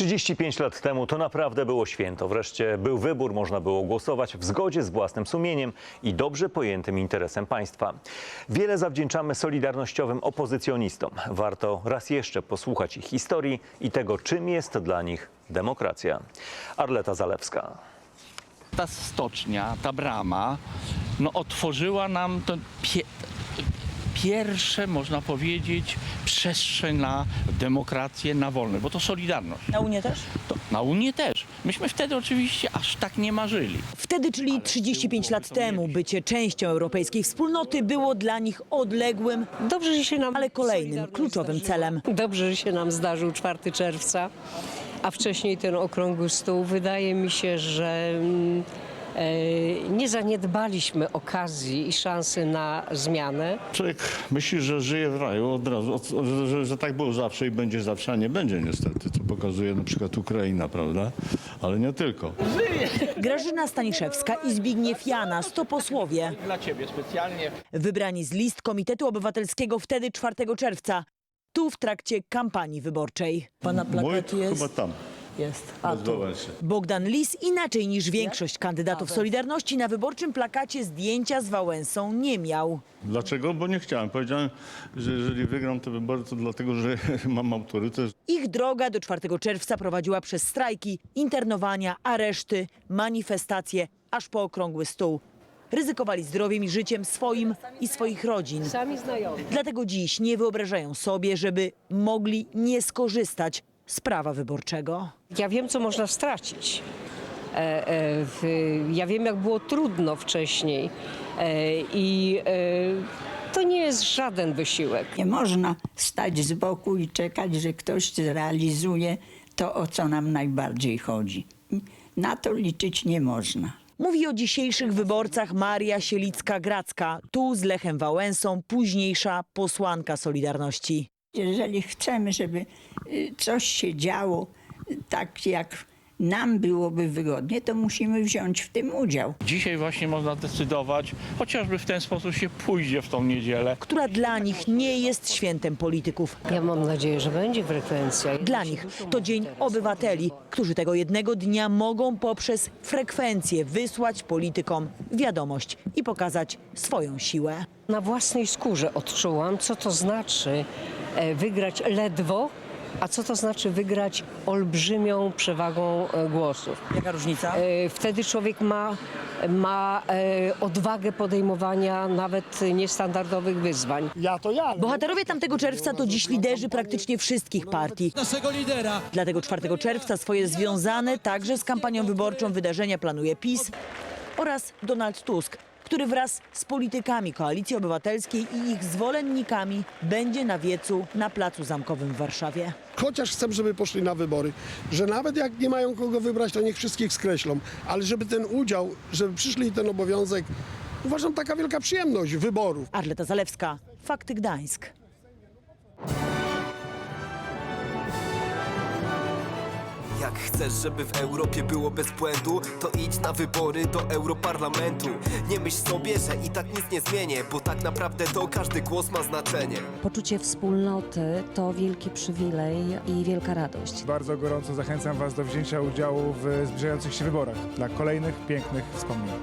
35 lat temu to naprawdę było święto. Wreszcie był wybór, można było głosować w zgodzie z własnym sumieniem i dobrze pojętym interesem państwa. Wiele zawdzięczamy solidarnościowym opozycjonistom. Warto raz jeszcze posłuchać ich historii i tego, czym jest dla nich demokracja. Arleta Zalewska. ta stocznia, ta brama, no otworzyła nam to pierwsze, można powiedzieć, przestrzeń na demokrację, na wolność, bo to Solidarność. Na Unię też? To, na Unię też. Myśmy wtedy oczywiście aż tak nie marzyli. Wtedy, czyli Ale 35 tyłu lat temu, bycie częścią europejskiej wspólnoty było dla nich odległym, Dobrze, że się nam ale kolejnym Solidarność kluczowym zdarzyła. celem. Dobrze, że się nam zdarzył 4 czerwca, a wcześniej ten okrągły stół. Wydaje mi się, że mm, nie zaniedbaliśmy okazji i szansy na zmianę. Człowiek myśli, że żyje w raju od razu, od, że, że tak było zawsze i będzie zawsze, a nie będzie niestety, co pokazuje na przykład Ukraina, prawda? Ale nie tylko. Grażyna Staniszewska i Zbigniew Janas to posłowie. Dla ciebie specjalnie. Wybrani z list Komitetu Obywatelskiego wtedy 4 czerwca. Tu w trakcie kampanii wyborczej. Pana Mój plakat jest. chyba tam, Jest. bez Wałęsy. Bogdan Lis inaczej niż większość kandydatów Solidarności na wyborczym plakacie zdjęcia z Wałęsą nie miał. Dlaczego? Bo nie chciałem. Powiedziałem, że jeżeli wygram te wybory, to dlatego, że mam autorytet. Ich droga do 4 czerwca prowadziła przez strajki, internowania, areszty, manifestacje, aż po okrągły stół. Ryzykowali zdrowiem i życiem swoim i swoich rodzin. Sami znajomi. Dlatego dziś nie wyobrażają sobie, żeby mogli nie skorzystać z prawa wyborczego. Ja wiem, co można stracić. E, e, w- ja wiem, jak było trudno wcześniej e, i e, to nie jest żaden wysiłek. Nie można stać z boku i czekać, że ktoś zrealizuje to, o co nam najbardziej chodzi. Na to liczyć nie można. Mówi o dzisiejszych wyborcach Maria Sielicka-Gracka, tu z Lechem Wałęsą, późniejsza posłanka Solidarności. Jeżeli chcemy, żeby y, coś się działo y, tak, jak nam byłoby wygodnie, to musimy wziąć w tym udział. Dzisiaj właśnie można decydować, chociażby w ten sposób się pójdzie w tą niedzielę. która dla nich nie jest świętem polityków. Ja mam nadzieję, że będzie frekwencja. Dla nich to Dzień Obywateli, którzy tego jednego dnia mogą poprzez frekwencję wysłać politykom wiadomość i pokazać swoją siłę. Na własnej skórze odczułam, co to znaczy wygrać ledwo, a co to znaczy wygrać olbrzymią przewagą e, głosów. Jaka różnica? E, Wtedy człowiek ma, ma e, odwagę podejmowania nawet niestandardowych wyzwań. Bohaterowie tamtego czerwca to dziś liderzy praktycznie wszystkich partii. naszego lidera. Dlatego 4 czerwca swoje związane także z kampanią wyborczą wydarzenia planuje PiS oraz Donald Tusk, który wraz z politykami Koalicji Obywatelskiej i ich zwolennikami będzie na wiecu na Placu Zamkowym w Warszawie. chociaż chcę, żeby poszli na wybory, że nawet jak nie mają kogo wybrać, to niech wszystkich skreślą, ale żeby ten udział, żeby przyszli ten obowiązek, uważam taka wielka przyjemność wyborów. Arleta Zalewska, Fakty Gdańsk. Jak chcesz, żeby w Europie było bez błędu, to idź na wybory do Europarlamentu. Nie myśl sobie, że i tak nic nie zmienię, bo tak naprawdę to każdy głos ma znaczenie. Poczucie wspólnoty to wielki przywilej i wielka radość. Bardzo gorąco zachęcam Was do wzięcia udziału w zbliżających się wyborach dla kolejnych pięknych wspomnień.